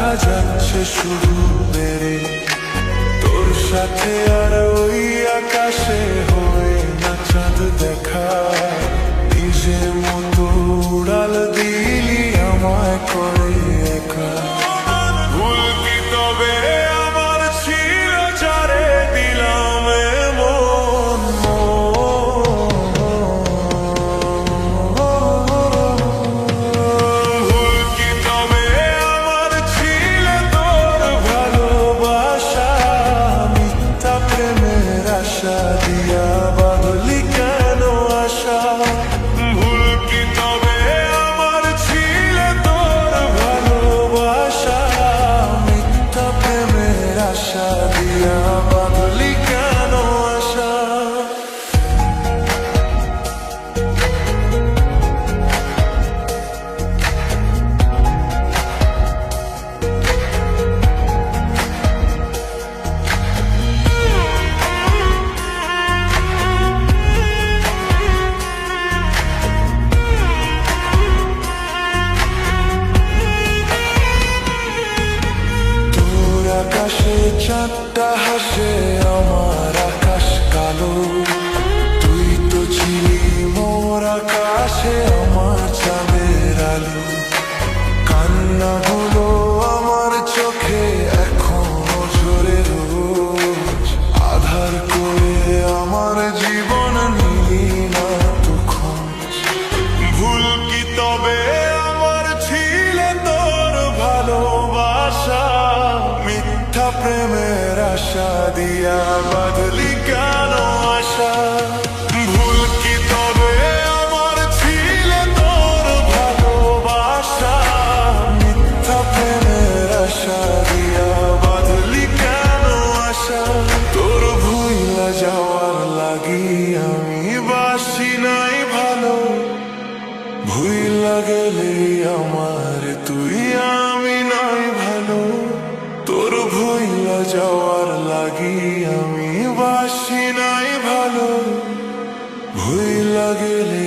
ব্যথা যাচ্ছে শুধু বেড়ে তোর সাথে আর ওই আকাশে হয়ে না চাঁদ দেখা। নিজে মতো দিয়া তবে আমার ছিল তোর ভালোবাসা, মিথ্যা প্রেমের আশা দিয়া বাদলি কেন আশা? তোর যাওয়ার লাগি আমি বাসি নাই ভালো ভুইলা গেলে আমার, তুই আমি নাই ভালো। তোর ভুইলা যাওয়ার লাগি আমি বাসি নাই ভালো। ভুইলা গেলে